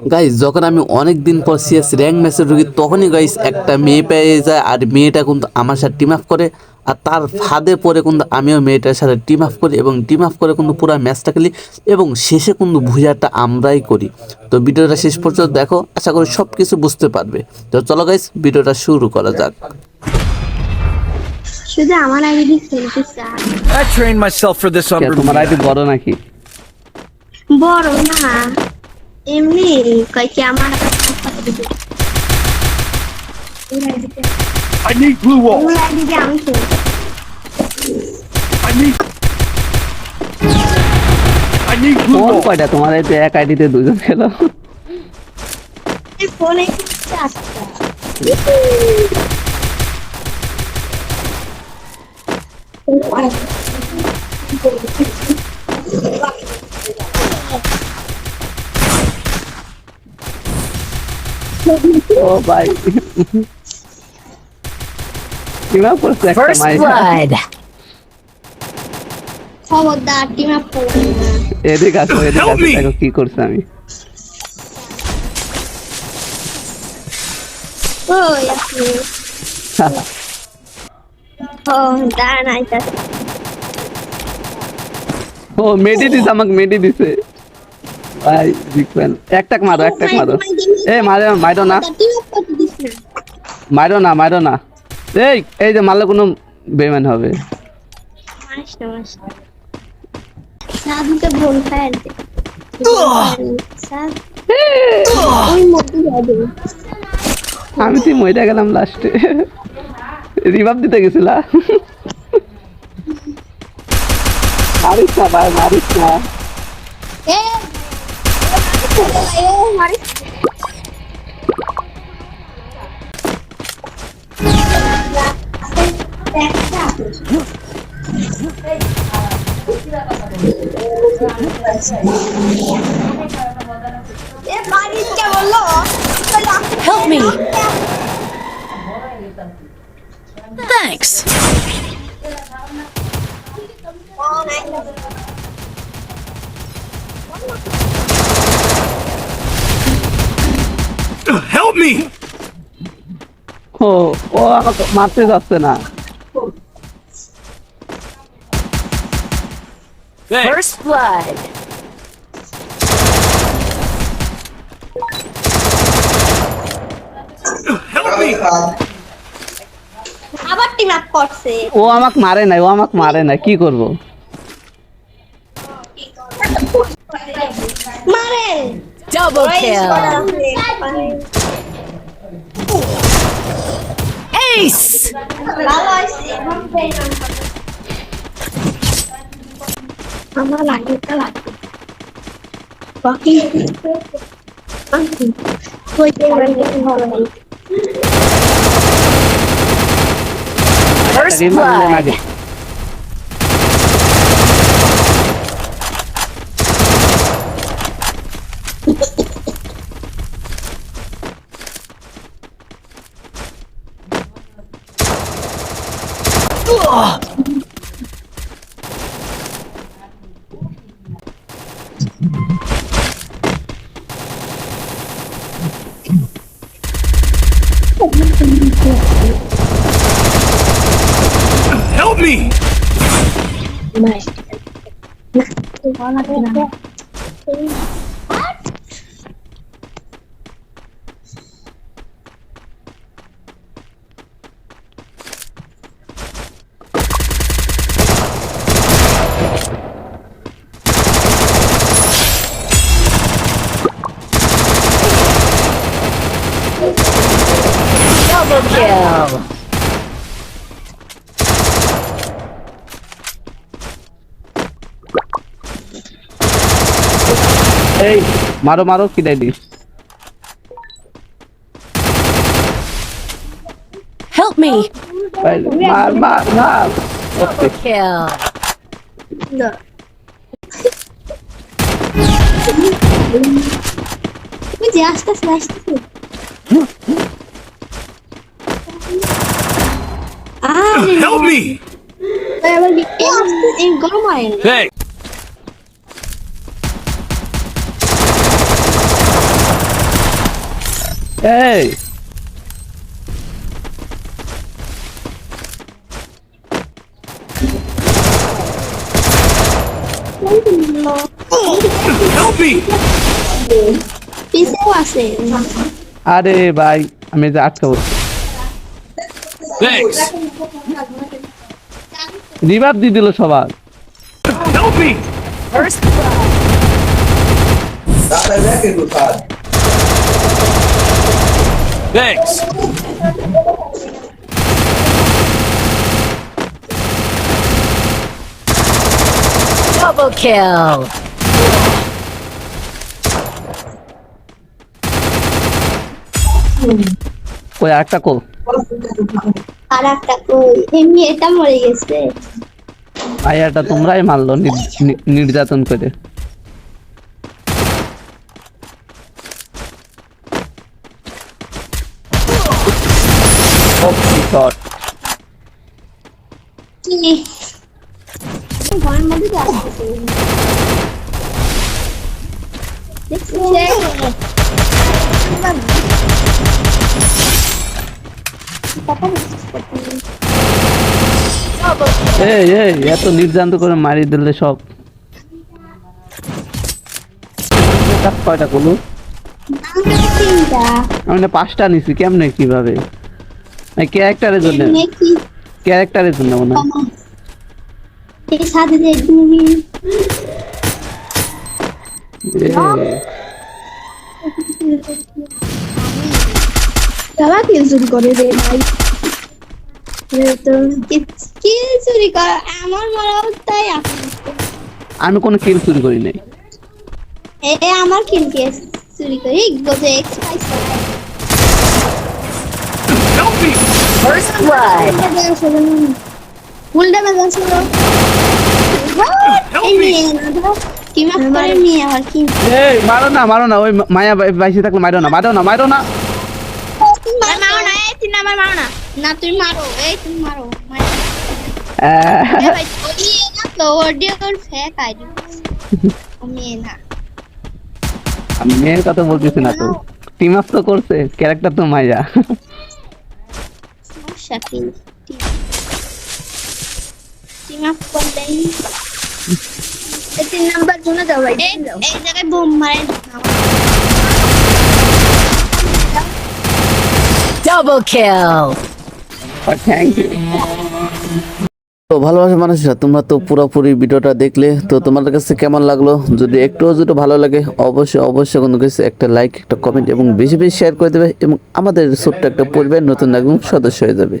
Guys যখন আমি অনেক দিন পর সিএস র্যাঙ্ক ম্যাচে ঢুকি তখনই গাইস একটা মেয়ে পেয়ে যায় আর মেয়েটা কিন্তু আমার সাথে টিম আপ করে। আর তার ফাঁদে পরে কিন্তু আমিও মেয়েটার সাথে টিম আপ করি এবং টিম আপ করে কিন্তু পুরো ম্যাচটা খেলি এবং শেষে কিন্তু ভুজাটা আমরাই করি। তো ভিডিওটা শেষ পর্যন্ত দেখো আশা করি সব কিছু বুঝতে পারবে। তো চলো গাইস ভিডিওটা শুরু করা যাক। শুধু আমার আইডি খেলতে চাই। I trained myself for this on তোমার আইডি. বড় নাকি? বড় না। এমনি কয় কি আমার I need blue wall. ওর আইডিতে আমি খেলতে I need. I need blue phone wall. কয়টা তোমার আইডি এক আইডিতে দুজন খেলো ফোনে চারটা ও ভাই কীভাবে করছে একটা First খবরদার টিম আপ করবেন এদিকে আসো এদিকে আসো দেখো কি করছে আমি। ওই আপনি ও দাঁড়ান আইতাছে ও মেডি দিছে আমাকে মেডি দিছে। ভাই দেখবেন একটাক মারো একটাক মারো। এ মারে মারো না দিস না মারো না এই এই যে মারলে কোনো বেমান হবে। সাধুকে ভুল ফেলতে আমি তুই মইটা গেলাম লাস্টে রিভাব দিতে গেছিলা। মারিস না ভাই মারিস না। Help me. Thanks. Help me! ও ও আমাকে মারতে যাচ্ছে না Thanks. First blood. Help me! আবার টিম আপ করছে ও আমাকে মারে নাই ও আমাকে মারে নাই কি করব মারে Double kill. Ace. Mama lại đi các lại, Bỏ đi Ăn thì Thôi chơi em đi ngồi này First blood. Oh! ผมมันเป็นตัว Help me ไม่นะตัวละเป็น Double kill. এই মারো মারো কি দেয় দিস Help me. ভাই, মার মার মার Double kill. ওই যে আসতেছে Help me! আবার এই গরম হয় Hey! এই Help me! পিছেও আছে আরে ভাই আমি যে আটকা পড়ছি Thanks. রিভার দিয়ে দিল সবার Help me! Thanks. Double kill. ওই একটা কো আর একটা এমনি এটা মরে গেছে। তোমরাই মারলো নির্যাতন করে। Shot. কি? এই এই, এত নির্যাতন করে মারি দিলে সব। কয়টা তিনটা আমি না পাঁচটা নিছি, কেমনে কীভাবে? ক্যারেক্টারের জন্য। ক্যারেক্টারের জন্য মনে হয়। যে তুমি এই, বাবা কি চুরি করে রে ভাই। কি- কি চুরি কর আমার মনে তাই আমি কোনো কিল চুরি করি নাই। এ আমার কিনতে চুরি করি? গোজে এক্স পাইস First blood. ফুল ড্যামেজ আছে এই কি মাফ করে নিয়ে আবার কি? এই মারো না মারো না ওই মায়া বাই- বাইসে থাকলে মারো না মারো না মারো না তুমি মারো না এই তুমি আমার মারো না। না তুমি মারো। এই তুমি মারো। ভাই ওই না তো অডিওর ফেক আইডি আমি না। আমি মেয়ের কথা বলতেছি না তো। টিম আপ তো করছে ক্যারেক্টার তো মায়া টিম আপ করলেই তিন নাম্বার জন্য দাও ভাই এই এই জায়গায় বোম মারে Double kill. thank you. তো ভালোবাসা মানুষরা তোমরা তো পুরোপুরি ভিডিওটা দেখলে তো তোমাদের কাছে কেমন লাগল? যদি একটু যদি ভালো লাগে অবশ্যই অবশ্যই কোনো কিছু একটা লাইক একটা কমেন্ট এবং বেশি বেশি শেয়ার করে দেবে এবং আমাদের ছোট্ট একটা পরিবার নতুন একদম সদস্য হয়ে যাবে।